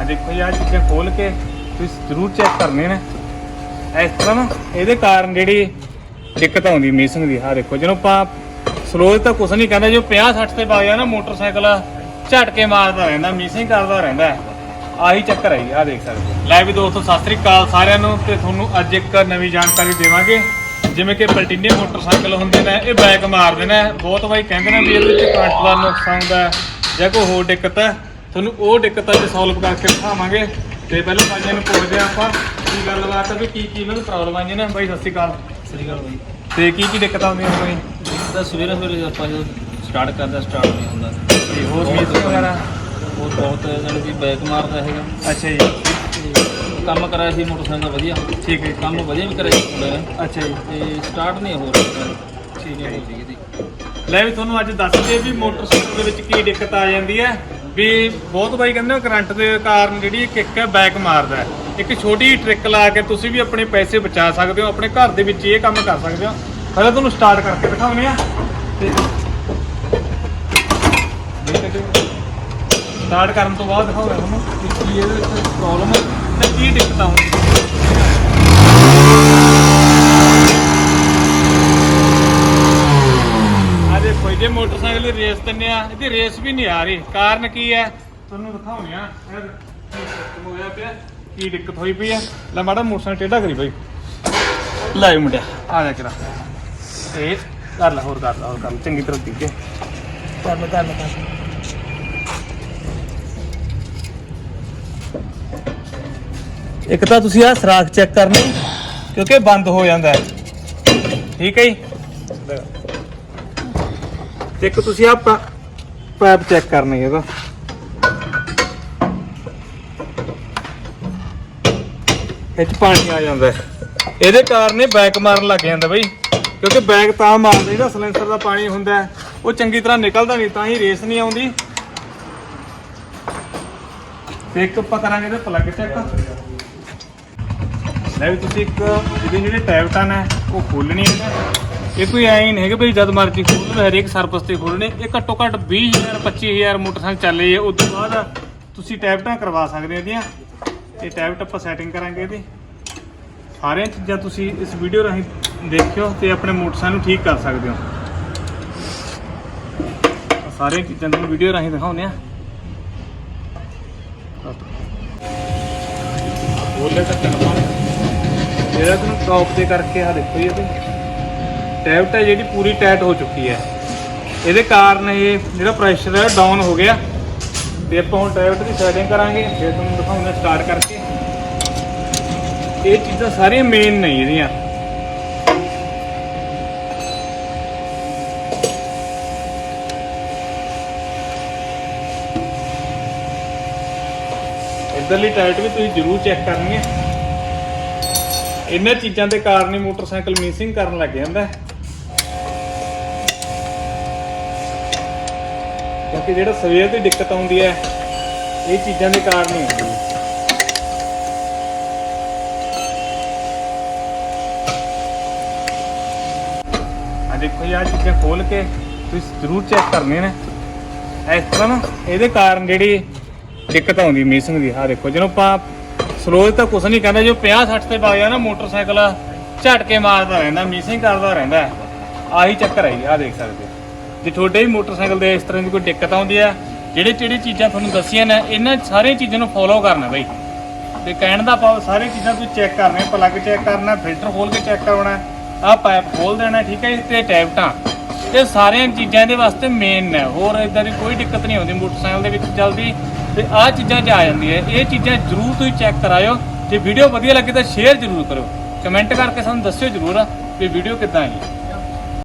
ਆ ਦੇਖੋ ਜੀ ਆ ਚੀਜ਼ਾਂ ਖੋਲ ਕੇ ਤੁਸੀਂ ਜ਼ਰੂਰ ਚੈੱਕ ਕਰਨੇ ਨੇ। ਇਸ ਤਰ੍ਹਾਂ ਨਾ, ਇਹਦੇ ਕਾਰਨ ਜਿਹੜੀ ਦਿੱਕਤ ਆਉਂਦੀ ਮੀਸਿੰਗ ਦੀ ਆ ਦੇਖੋ, ਜਦੋਂ ਆਪਾਂ ਸਲੋ ਤਾਂ ਕੁਛ ਨਹੀਂ ਕਹਿੰਦਾ ਜੋ 50 60 ਤੇ ਪਾ ਗਿਆ ਨਾ ਮੋਟਰਸਾਈਕਲ ਝਟਕੇ ਮਾਰਦਾ ਰਹਿੰਦਾ ਮੀਸਿੰਗ ਕਰਦਾ ਰਹਿੰਦਾ। ਆਹੀ ਚੱਕਰ ਹੈ ਜੀ ਆ ਦੇਖ ਸਕਦੇ ਲੈ ਵੀ ਦੋਸਤੋ, ਸਤਿ ਸ੍ਰੀ ਅਕਾਲ ਸਾਰਿਆਂ ਨੂੰ, ਤੇ ਤੁਹਾਨੂੰ ਅੱਜ ਇੱਕ ਨਵੀਂ ਜਾਣਕਾਰੀ ਦੇਵਾਂਗੇ। ਜਿਵੇਂ ਕਿ ਪਲਟੀਨੇ ਮੋਟਰਸਾਈਕਲ ਹੁੰਦੇ ਨੇ, ਇਹ ਬੈਕ ਮਾਰਦੇ ਨੇ। ਬਹੁਤ ਵਾਰੀ ਕਹਿੰਦੇ ਨੇ ਵੀ ਇਹਦੇ ਵਿੱਚ ਕਰੰਟ ਦਾ ਨੁਕਸਾਨ ਆਉਂਦਾ ਜਾਂ ਕੋਈ ਹੋਰ ਦਿੱਕਤ ਹੈ। ਤੁਹਾਨੂੰ ਉਹ ਦਿੱਕਤ ਅੱਜ ਸੋਲਵ ਕਰਕੇ ਦਿਖਾਵਾਂਗੇ। ਤੇ ਪਹਿਲਾਂ ਭਾਈਆਂ ਨੂੰ ਪੁੱਛਦੇ ਹਾਂ ਆਪਾਂ ਕੀ ਗੱਲਬਾਤ ਹੈ ਵੀ ਕੀ ਕੀ ਇਹਨਾਂ ਨੂੰ ਪ੍ਰੋਬਲਮ ਆਈਆਂ ਨੇ। ਬਾਈ ਸਤਿ ਸ੍ਰੀ ਅਕਾਲ। ਸ੍ਰੀ ਅਕਾਲ ਬਾਈ। ਤੇ ਕੀ ਕੀ ਦਿੱਕਤ ਆਉਂਦੀਆਂ ਨੇ ਤਾਂ ਸਵੇਰੇ ਸਵੇਰੇ ਆਪਾਂ ਜਦੋਂ ਸਟਾਰਟ ਕਰਦਾ ਸਟਾਰਟ ਨਹੀਂ ਹੁੰਦਾ। ਤੇ ਹੋਰ ਮੀਸਿੰਗ ਵਗੈਰਾ? ਉਹ ਬਹੁਤ ਜਾਣੀ ਕਿ ਬੈਕ ਮਾਰਦਾ ਹੈਗਾ। ਅੱਛਾ ਜੀ। ਤੇ ਕੰਮ ਕਰਾਇਆ ਸੀ ਮੋਟਰਸਾਈਕਲ ਦਾ ਵਧੀਆ। ਠੀਕ ਹੈ ਕੰਮ ਵਧੀਆ ਵੀ ਕਰਾਇਆ ਸੀ ਨੇ ਅੱਛਾ ਜੀ। ਤੇ ਸਟਾਰਟ ਨਹੀਂ ਹੋ ਰਿਹਾ ਠੀਕ ਹੈ ਜੀ। ਇਹਦੀ ਲੈ ਵੀ ਤੁਹਾਨੂੰ ਅੱਜ ਦੱਸ ਦਈਏ ਵੀ ਮੋਟਰਸਾਈਕਲ ਦੇ ਵਿੱਚ ਕੀ ਦਿੱਕਤ ਆ ਜਾਂਦੀ ਹੈ। ਵੀ ਬਹੁਤ ਬਾਈ ਕਹਿੰਦੇ ਨੇ ਕਰੰਟ ਦੇ ਕਾਰਨ ਜਿਹੜੀ ਕਿੱਕ ਹੈ ਬੈਕ ਮਾਰਦਾ ਹੈ। ਇੱਕ ਛੋਟੀ ਟ੍ਰਿਕ ਲਾ ਕੇ ਤੁਸੀਂ ਵੀ ਆਪਣੇ ਪੈਸੇ ਬਚਾ ਸਕਦੇ ਹੋ, ਆਪਣੇ ਘਰ ਦੇ ਵਿੱਚ ਇਹ ਕੰਮ ਕਰ ਸਕਦੇ ਹੋ। ਪਹਿਲਾਂ ਤੁਹਾਨੂੰ ਸਟਾਰਟ ਕਰਕੇ ਦਿਖਾਉਂਦੇ ਆ ਤੇ ਸਟਾਰਟ ਕਰਨ ਤੋਂ ਬਾਅਦ ਦਿਖਾਉਂਦੇ ਤੁਹਾਨੂੰ ਵੀ ਕੀ ਇਹਦੇ ਵਿੱਚ ਪ੍ਰੋਬਲਮ ਹੈ ਤੇ ਕੀ ਦਿੱਕਤ ਆਉਂਦੀ ਆ ਜੇ ਮੋਟਰਸਾਈਕਲ ਦੀ ਰੇਸ ਦਿੰਨੇ ਆ। ਇਹਦੀ ਰੇਸ ਵੀ ਨਹੀਂ ਆ ਰਹੀ। ਕਾਰਨ ਕੀ ਹੈ? ਤੁਹਾਨੂੰ ਦਿਖਾਉਂਦੇ ਆ। ਇਹ ਸਿਸਟਮ ਹੋਇਆ ਪਿਆ। ਕੀ ਦਿੱਕਤ ਹੋਈ ਪਈ ਹੈ ਲੈ ਮਾੜਾ ਮੋਟਰਸਾਈਕਲ ਟੇਢਾ ਕਰੀ ਬਾਈ। ਲੈ ਵੀ ਮੁੰਡਿਆ। ਆ ਜਾ ਕਿਰਾ। ਇਹ ਕਰ ਲੈ, ਹੋਰ ਕਰ ਲੈ, ਹੋਰ ਕਰ ਚੰਗੀ ਤਰ੍ਹਾਂ ਦਿੱਕੇ ਕਰ ਲੈ ਕਰ ਲੈ ਕਰ ਲੈ। ਇੱਕ ਤਾਂ ਤੁਸੀਂ ਆ ਸਰਾਖ ਚੈੱਕ ਕਰਨੀ, ਕਿਉਂਕਿ ਇਹ ਬੰਦ ਹੋ ਜਾਂਦਾ ਹੈ। ਠੀਕ ਹੈ ਜੀ? ਤੇ ਇੱਕ ਤੁਸੀਂ ਆ ਪਾਈਪ ਚੈੱਕ ਕਰਨੀ ਇਹਦਾ। ਇਹ ਪਾਣੀ ਆ ਜਾਂਦਾ ਹੈ। ਇਹਦੇ ਕਾਰਨ ਇਹ ਬੈਕ ਮਾਰਨ ਲੱਗ ਜਾਂਦਾ ਬਈ, ਕਿਉਂਕਿ ਬੈਕ ਤਾਂ ਮਾਰਦਾ ਜਿਹੜਾ ਸਿਲੰਡਰ ਦਾ ਪਾਣੀ ਹੁੰਦਾ ਉਹ ਚੰਗੀ ਤਰ੍ਹਾਂ ਨਿਕਲਦਾ ਨਹੀਂ, ਤਾਂ ਹੀ ਰੇਸ ਨਹੀਂ ਆਉਂਦੀ। ਤੇ ਇੱਕ ਆਪਾਂ ਕਰਾਂਗੇ ਇਹਦਾ ਪਲੱਗ ਚੈੱਕ ਲੈ ਵੀ ਤੁਸੀਂ ਇੱਕ ਇਹਦੇ ਜਿਹੜੇ ਟੈਬਟਨ ਹੈ, ਉਹ ਖੋਲਣੀ ਹੈ। ਇਹ ਕੋਈ ਐ ਨਹੀਂ ਹੈਗਾ ਵੀ ਜਦ ਮਰਜ਼ੀ ਖੋਲ ਲਓ, ਹਰੇਕ ਸਰਵਿਸ ਤੇ ਖੋਲਣੇ ਇਹ ਘੱਟੋ ਘੱਟ 20000 25000 ਮੋਟਰਸਾਈਕਲ ਚੱਲੇ ਉਸ ਤੋਂ ਬਾਅਦ ਤੁਸੀਂ ਟੈਬਟਾਂ ਕਰਵਾ ਸਕਦੇ ਹੋ ਇਹਦੀਆਂ। ਇਹ ਟੈਬਟ ਆਪਾਂ ਸੈਟਿੰਗ ਕਰਾਂਗੇ ਇਹਦੀ। ਸਾਰੀਆਂ ਚੀਜ਼ਾਂ ਤੁਸੀਂ ਇਸ ਵੀਡੀਓ ਰਾਹੀਂ ਦੇਖਿਓ ਤੇ ਆਪਣੇ ਮੋਟਰਸਾਈਕਲ ਨੂੰ ਠੀਕ ਕਰ ਸਕਦੇ ਹੋ। ਸਾਰੀਆਂ ਚੀਜ਼ਾਂ ਤੁਹਾਨੂੰ ਵੀਡੀਓ ਰਾਹੀਂ ਦਿਖਾਉਂਦੇ ਆ। ਬੋਲੇ ਤਾਂ ਚੱਲਦਾ ਜਿਹੜਾ ਤੁਹਾਨੂੰ ਟੌਪ ਤੇ ਕਰਕੇ ਆ ਦੇਖੋ ਜੀ ਇਹਦੇ। ਟੈਬਟ ਹੈ ਜਿਹੜੀ ਪੂਰੀ ਟਾਈਟ ਹੋ ਚੁੱਕੀ ਹੈ। ਇਹਦੇ ਕਾਰਨ ਇਹ ਜਿਹੜਾ ਪ੍ਰੈਸ਼ਰ ਹੈ ਡਾਊਨ ਹੋ ਗਿਆ। ਤੇ ਆਪਾਂ ਹੁਣ ਟੈਬਟ ਦੀ ਸੈਟਿੰਗ ਕਰਾਂਗੇ। ਫਿਰ ਤੁਹਾਨੂੰ ਦਿਖਾਉਂਦੇ ਸਟਾਰਟ ਕਰਕੇ। ਇਹ ਚੀਜ਼ਾਂ ਸਾਰੀਆਂ ਮੇਨ ਨਹੀਂ ਇਹਦੀਆਂ। ਇਧਰਲੀ ਟਾਇਟ ਵੀ ਤੁਸੀਂ ਜ਼ਰੂਰ ਚੈੱਕ ਕਰਨੀ ਹੈ ਇਹਨਾਂ ਚੀਜ਼ਾਂ ਦੇ ਕਾਰਨ ਹੀ ਮੋਟਰਸਾਈਕਲ ਮਿਸਿੰਗ ਕਰਨ ਲੱਗ ਜਾਂਦਾ ਹੈ। ਕਿਉਂਕਿ ਜਿਹੜਾ ਸਵੇਰ ਦੀ ਦਿੱਕਤ ਆਉਂਦੀ ਹੈ, ਇਹ ਚੀਜ਼ਾਂ ਦੇ ਕਾਰਨ ਹੀ ਆਉਂਦੀ ਹੈ। ਆ ਦੇਖੋ ਜੀ ਆ ਚੀਜ਼ਾਂ ਖੋਲ ਕੇ ਤੁਸੀਂ ਜ਼ਰੂਰ ਚੈੱਕ ਕਰਨੇ ਨੇ। ਇਸ ਤਰ੍ਹਾਂ ਨਾ, ਇਹਦੇ ਕਾਰਨ ਜਿਹੜੀ ਦਿੱਕਤ ਆਉਂਦੀ ਮਿਸਿੰਗ ਦੀ। ਆ ਦੇਖੋ, ਜਦੋਂ ਆਪਾਂ ਸਲੋ ਤਾਂ ਕੁਛ ਨਹੀਂ ਕਹਿੰਦਾ, ਜੋ 50 60 ਤੇ ਪਾ ਗਿਆ ਨਾ, ਮੋਟਰਸਾਈਕਲ ਝਟਕੇ ਮਾਰਦਾ ਰਹਿੰਦਾ ਮਿਸਿੰਗ ਕਰਦਾ ਰਹਿੰਦਾ। ਆਹੀ ਚੱਕਰ ਹੈ ਜੀ ਆ ਦੇਖ ਸਕਦੇ ਹੋ। ਜੇ ਤੁਹਾਡੇ ਵੀ ਮੋਟਰਸਾਈਕਲ ਦੇ ਇਸ ਤਰ੍ਹਾਂ ਦੀ ਕੋਈ ਦਿੱਕਤ ਆਉਂਦੀ ਹੈ ਜਿਹੜੇ ਜਿਹੜੇ ਚੀਜ਼ਾਂ ਤੁਹਾਨੂੰ ਦੱਸੀਆਂ ਨੇ ਇਹਨਾਂ ਸਾਰੀਆਂ ਚੀਜ਼ਾਂ ਨੂੰ ਫੋਲੋ ਕਰਨਾ ਬਈ। ਤੇ ਕਹਿਣ ਦਾ ਪਾਓ ਸਾਰੀਆਂ ਚੀਜ਼ਾਂ ਤੁਸੀਂ ਚੈੱਕ ਕਰਨੇ ਪਲੱਗ ਚੈੱਕ ਕਰਨਾ ਫਿਲਟਰ ਖੋਲ ਕੇ ਚੈੱਕ ਕਰਾਉਣਾ ਆਹ ਪਾਈਪ ਖੋਲ ਦੇਣਾ ਠੀਕ ਹੈ ਜੀ, ਤੇ ਟੈਬਟਾਂ ਇਹ ਸਾਰੀਆਂ ਚੀਜ਼ਾਂ ਦੇ ਵਾਸਤੇ ਮੇਨ ਨੇ ਹੋਰ ਇਦਾਂ ਦੀ ਕੋਈ ਦਿੱਕਤ ਨਹੀਂ ਆਉਂਦੀ ਮੋਟਰਸਾਈਕਲ ਦੇ ਵਿੱਚ ਚੱਲਦੀ। ਤੇ ਆਹ ਚੀਜ਼ਾਂ 'ਚ ਆ ਜਾਂਦੀ ਹੈ ਇਹ ਚੀਜ਼ਾਂ ਜ਼ਰੂਰ ਤੁਸੀਂ ਚੈੱਕ ਕਰਾਇਓ। ਜੇ ਵੀਡੀਓ ਵਧੀਆ ਲੱਗੇ ਤਾਂ ਸ਼ੇਅਰ ਜ਼ਰੂਰ ਕਰੋ ਕਮੈਂਟ ਕਰਕੇ ਸਾਨੂੰ ਦੱਸਿਓ ਜ਼ਰੂਰ ਵੀ ਵੀਡੀਓ ਕਿੱਦਾਂ ਆਈ।